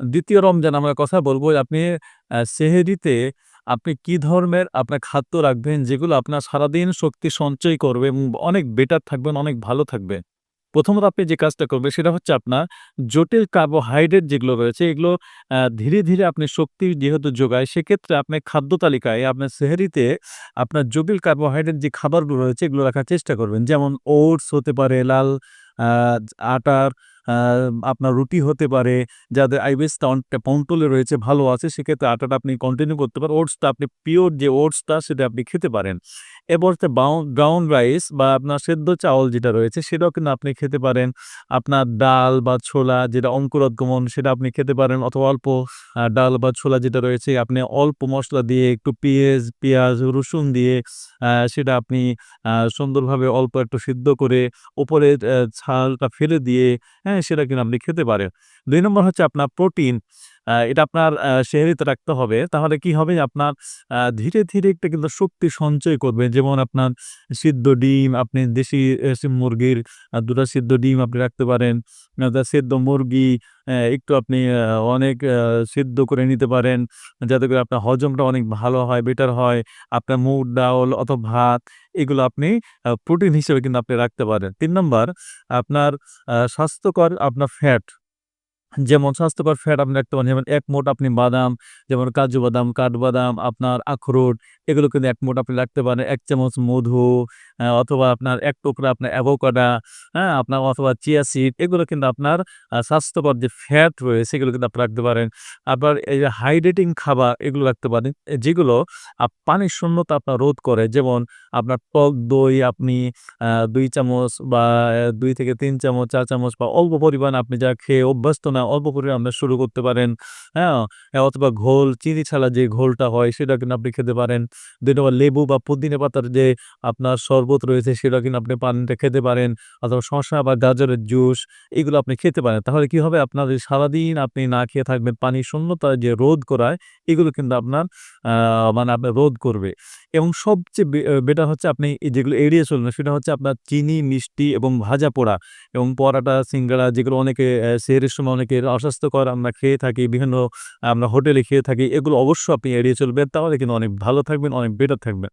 দ্বিতীয় রমজান আমরা কথা বলব আপনি সেহরিতে আপনি কি ধর্মের আপনার খাদ্য রাখবেন যেগুলো আপনার সারাদিন শক্তি সঞ্চয় করবে এবং অনেক বেটার থাকবেন, অনেক ভালো থাকবে। প্রথমত আপনি যে কাজটা করবেন সেটা হচ্ছে আপনার জটিল কার্বোহাইড্রেট যেগুলো রয়েছে এগুলো ধীরে, ধীরে আপনি শক্তি যেহেতু যোগায় সেক্ষেত্রে আপনি খাদ্য তালিকায় আপনার সেহরিতে আপনার জটিল কার্বোহাইড্রেট যে খাবারগুলো রয়েছে এগুলো রাখার চেষ্টা করবেন। যেমন ওটস হতে পারে, লাল আটার আপনার রুটি হতে পারে, যাদের আইবিএসটা অনেকটা কন্ট্রোলে রয়েছে, ভালো আছে সেক্ষেত্রে আটাটা আপনি কন্টিনিউ করতে পারেন। ওটসটা আপনি পিওর যে ওটসটা সেটা আপনি খেতে পারেন। এরপর হচ্ছে ব্রাউন রাইস বা আপনার সেদ্ধ চাউল যেটা রয়েছে সেটাও কিন্তু আপনি খেতে পারেন। আপনার ডাল বা ছোলা যেটা অঙ্কুরোদ্গমন সেটা আপনি খেতে পারেন অথবা অল্প ডাল বা ছোলা যেটা রয়েছে আপনি অল্প মশলা দিয়ে একটু পেঁয়াজ পেঁয়াজ, রসুন দিয়ে সেটা আপনি সুন্দরভাবে অল্প একটু সিদ্ধ করে উপরের ছালটা ফেলে দিয়ে, হ্যাঁ? সেটা কিন্তু আপনি খেতে পারেন। দুই নম্বর হচ্ছে আপনার প্রোটিন। এটা আপনার সেহরিতে রাখতে হবে। তাহলে কি হবে আপনার ধীরে, ধীরে একটা কিন্তু শক্তি সঞ্চয় করবে। যেমন আপনার সিদ্ধ ডিম, আপনি দেশি মুরগির দুটা ২ সিদ্ধ ডিম আপনি রাখতে পারেন। সেদ্ধ মুরগি একটু আপনি অনেক সিদ্ধ করে নিতে পারেন। যাতে করে আপনার হজমটা অনেক ভালো হয়, বেটার হয়। আপনার মুগ ডাউল অথবা ভাত এগুলো আপনি প্রোটিন হিসেবে কিন্তু আপনি রাখতে পারেন। তিন নম্বর আপনার স্বাস্থ্যকর আপনার ফ্যাট। যেমন স্বাস্থ্যকর ফ্যাট আপনি রাখতে পারেন। যেমন এক মোট আপনি বাদাম, যেমন কাজু বাদাম, কাঠবাদাম, আপনার আখরোট এগুলো কিন্তু এক মোট আপনি রাখতে পারেন। এক চামচ মধু অথবা আপনার এক টুকরা আপনার অ্যাভোকাডা হ্যাঁ? আপনার অথবা চিয়া সিড এগুলো কিন্তু আপনার স্বাস্থ্যকর যে ফ্যাট রয়েছে এগুলো কিন্তু আপনি রাখতে পারেন। আবার এই যে হাইড্রেটিং খাবার এগুলো রাখতে পারেন। যেগুলো পানির শূন্যতা আপনার রোধ করে। যেমন আপনার টক দই আপনি দুই চামচ বা দুই থেকে তিন চামচ, চার চামচ বা অল্প পরিমাণ আপনি যা খেয়ে অভ্যস্ত না অল্প পরিমাণ আপনি শুরু করতে পারেন। হ্যাঁ? অথবা ঘোল, চিনি ছাড়া যে ঘোলটা হয় সেটা কিন্তু আপনি খেতে পারেন। ২ নম্বর লেবু বা পুদিনা পাতার যে আপনার শরবত রয়েছে সেটা কিন্তু আপনি পানিটা খেতে পারেন। অথবা শশা বা গাজরের জুস এগুলো আপনি খেতে পারেন। তাহলে কি হবে আপনার সারাদিন আপনি না খেয়ে থাকবেন পানির শূন্যতা যে রোধ করায় এগুলো কিন্তু আপনার মানে আপনার রোধ করবে। এবং সবচেয়ে বেটার হচ্ছে আপনি যেগুলো এড়িয়ে চলবেন সেটা হচ্ছে আপনার চিনি, মিষ্টি এবং ভাজা পোড়া এবং পরাটা, সিঙ্গাড়া যেগুলো অনেকে অ্যা সেহরির সময় অনেকে অস্বাস্থ্যকর আমরা খেয়ে থাকি, বিভিন্ন আমরা হোটেলে খেয়ে থাকি এগুলো অবশ্যই আপনি এড়িয়ে চলবেন। তাহলে কিন্তু অনেক ভালো থাকবেন, অনেক বেটার থাকবেন।